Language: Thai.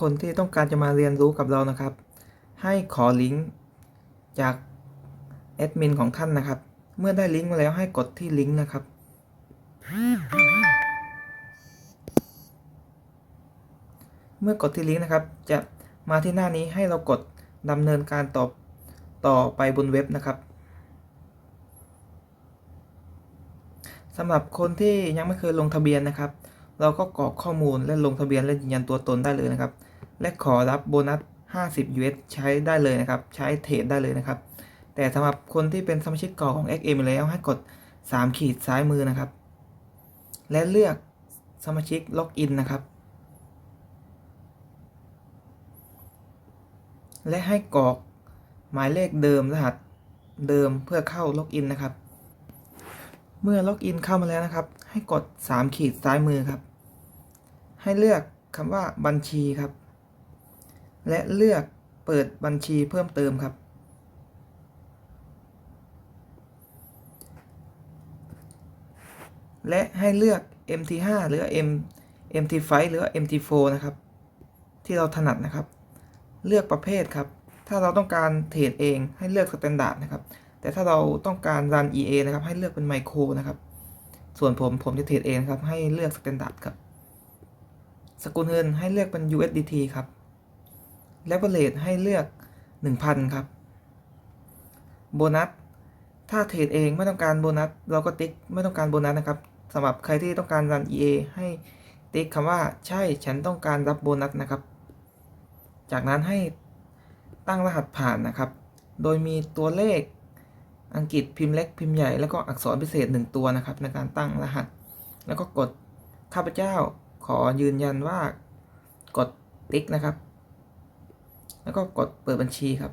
คนที่ต้องการจะมาเรียนรู้กับเรานะครับ ให้ขอลิงก์จากแอดมินของท่านนะครับ เมื่อได้ลิงก์มาแล้วให้กดที่ลิงก์นะครับ เมื่อกดที่ลิงก์นะครับ จะมาที่หน้านี้ให้เรากดดำเนินการต่อต่อไปบนเว็บนะครับสำหรับคนที่ยังไม่เคยลงทะเบียนนะครับ เราก็กรอกข้อมูลและลงทะเบียนและยืนยันตัวตนได้เลยนะครับ และขอรับโบนัส 50 US ใช้ได้เลยนะครับ ใช้เทรดได้เลยนะครับ แต่สำหรับคนที่เป็นสมาชิกเก่าของ XM แล้วให้กด 3 ขีดซ้ายมือนะครับ และเลือกสมาชิกล็อกอินนะครับ และให้กรอกหมายเลขเดิมรหัสเดิมเพื่อเข้าล็อกอินนะครับ เมื่อล็อกอินเข้ามาแล้วนะครับ ให้กด 3 ขีดซ้ายมือครับ ให้เลือกคำว่าบัญชีครับ และเลือกเปิดบัญชีเพิ่มเติมครับ และให้เลือก MT5 หรือ M MT5 หรือ MT4 นะครับ ที่เราถนัดนะครับ เลือกประเภทครับ ถ้าเราต้องการเทรดเองให้เลือก Standard นะครับ แต่ถ้าเราต้องการ Run EA นะครับ ให้เลือกเป็นไมโครนะครับ ส่วนผมผมจะเทรดเองครับ ให้เลือก Standard ครับ สกุลเงินให้เลือกเป็น USDT ครับ Leverage ให้เลือก 1,000 ครับ โบนัส ถ้าเทรดเองไม่ต้องการโบนัส เราก็ติ๊กไม่ต้องการโบนัสนะครับสำหรับใครที่ต้องการ Run EA ให้ติ๊กคำว่าใช่ฉันต้องการรับโบนัสนะครับ จากนั้นให้ตั้งรหัสผ่านนะครับ โดยมีตัวเลขอังกฤษพิมพ์เล็กพิมพ์ใหญ่แล้วก็อักษรพิเศษ 1 ตัวนะครับ ในการตั้งรหัส แล้วก็กดข้าพเจ้า ขอยืนยันว่ากดติ๊กนะครับ แล้วก็กดเปิดบัญชีครับ